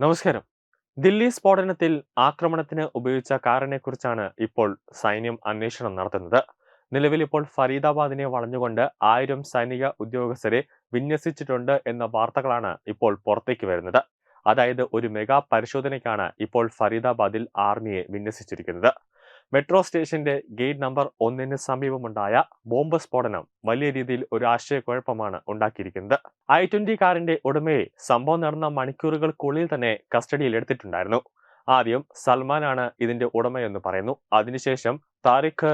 നമസ്കാരം. ദില്ലി സ്ഫോടനത്തിൽ ആക്രമണത്തിന് ഉപയോഗിച്ച കാറിനെക്കുറിച്ചാണ് ഇപ്പോൾ സൈന്യം അന്വേഷണം നടത്തുന്നത്. നിലവിൽ ഇപ്പോൾ ഫരീദാബാദിനെ വളഞ്ഞുകൊണ്ട് ആയിരം സൈനിക ഉദ്യോഗസ്ഥരെ വിന്യസിച്ചിട്ടുണ്ട് എന്ന വാർത്തകളാണ് ഇപ്പോൾ പുറത്തേക്ക് വരുന്നത്. അതായത് ഒരു മെഗാ പരിശോധനയ്ക്കാണ് ഇപ്പോൾ ഫരീദാബാദിൽ ആർമിയെ വിന്യസിച്ചിരിക്കുന്നത്. മെട്രോ സ്റ്റേഷന്റെ ഗേറ്റ് നമ്പർ ഒന്നിന് സമീപമുണ്ടായ ബോംബ് സ്ഫോടനം വലിയ രീതിയിൽ ഒരു ആശയക്കുഴപ്പമാണ് ഉണ്ടാക്കിയിരിക്കുന്നത്. ഐ ട്വന്റി കാറിന്റെ ഉടമയെ സംഭവം നടന്ന മണിക്കൂറുകൾക്കുള്ളിൽ തന്നെ കസ്റ്റഡിയിൽ എടുത്തിട്ടുണ്ടായിരുന്നു. ആദ്യം സൽമാനാണ് ഇതിന്റെ ഉടമയെന്ന് പറയുന്നു. അതിനുശേഷം താരിഖ്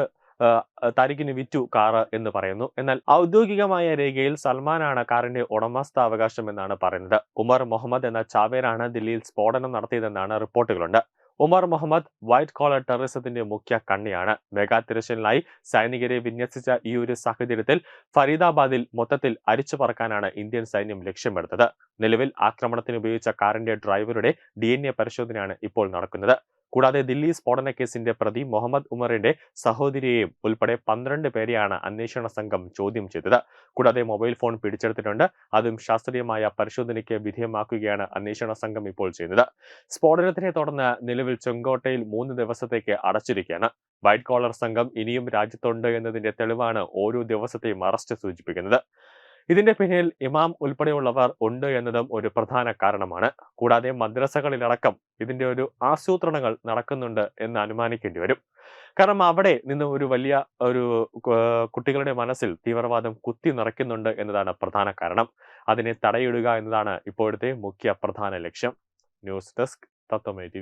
താരിഖിന് വിറ്റു കാറ് എന്ന് പറയുന്നു. എന്നാൽ ഔദ്യോഗികമായ രേഖയിൽ സൽമാനാണ് കാറിന്റെ ഉടമസ്ഥാവകാശം എന്നാണ് പറയുന്നത്. ഉമർ മുഹമ്മദ് എന്ന ചാവേരാണ് ദില്ലിയിൽ സ്ഫോടനം നടത്തിയതെന്നാണ് റിപ്പോർട്ടുകളുണ്ട്. ഉമർ മുഹമ്മദ് വൈറ്റ് കോളർ ടെററിസത്തിന്റെ മുഖ്യ കണ്ണിയാണ്. മെഗാ തിരച്ചിലിനായി സൈനികരെ വിന്യസിച്ച ഈ ഒരു സാഹചര്യത്തിൽ ഫരീദാബാദിൽ മൊത്തത്തിൽ അരിച്ചു പറക്കാനാണ് ഇന്ത്യൻ സൈന്യം ലക്ഷ്യമെടുത്തത് നിലവിൽ ആക്രമണത്തിന് ഉപയോഗിച്ച കാറിന്റെ ഡ്രൈവറുടെ ഡി പരിശോധനയാണ് ഇപ്പോൾ നടക്കുന്നത്. കൂടാതെ ദില്ലി സ്ഫോടന കേസിന്റെ പ്രതി മുഹമ്മദ് ഉമറിന്റെ സഹോദരിയെയും ഉൾപ്പെടെ പന്ത്രണ്ട് പേരെയാണ് അന്വേഷണ സംഘം ചോദ്യം ചെയ്തത്. കൂടാതെ മൊബൈൽ ഫോൺ പിടിച്ചെടുത്തിട്ടുണ്ട്. അതും ശാസ്ത്രീയമായ പരിശോധനയ്ക്ക് വിധേയമാക്കുകയാണ് അന്വേഷണ സംഘം ഇപ്പോൾ ചെയ്യുന്നത്. സ്ഫോടനത്തിനെ തുടർന്ന് നിലവിൽ ചെങ്കോട്ടയിൽ മൂന്ന് ദിവസത്തേക്ക് അടച്ചിരിക്കുകയാണ്. വൈറ്റ് കോളർ സംഘം ഇനിയും രാജ്യത്തുണ്ട് എന്നതിന്റെ തെളിവാണ് ഓരോ ദിവസത്തെയും അറസ്റ്റ് സൂചിപ്പിക്കുന്നത്. ഇതിന്റെ പിന്നിൽ ഇമാം ഉൾപ്പെടെയുള്ളവർ ഉണ്ട് എന്നതും ഒരു പ്രധാന കാരണമാണ്. കൂടാതെ മദ്രസകളിലടക്കം ഇതിന്റെ ഒരു ആസൂത്രണങ്ങൾ നടക്കുന്നുണ്ട് എന്ന് അനുമാനിക്കേണ്ടി വരും. കാരണം അവിടെ നിന്ന് ഒരു വലിയ ഒരു കുട്ടികളുടെ മനസ്സിൽ തീവ്രവാദം കുത്തി നിറയ്ക്കുന്നുണ്ട് എന്നതാണ് പ്രധാന കാരണം. അതിനെ തടയിടുക എന്നതാണ് ഇപ്പോഴത്തെ മുഖ്യ പ്രധാന ലക്ഷ്യം. News desk തത്വമേ T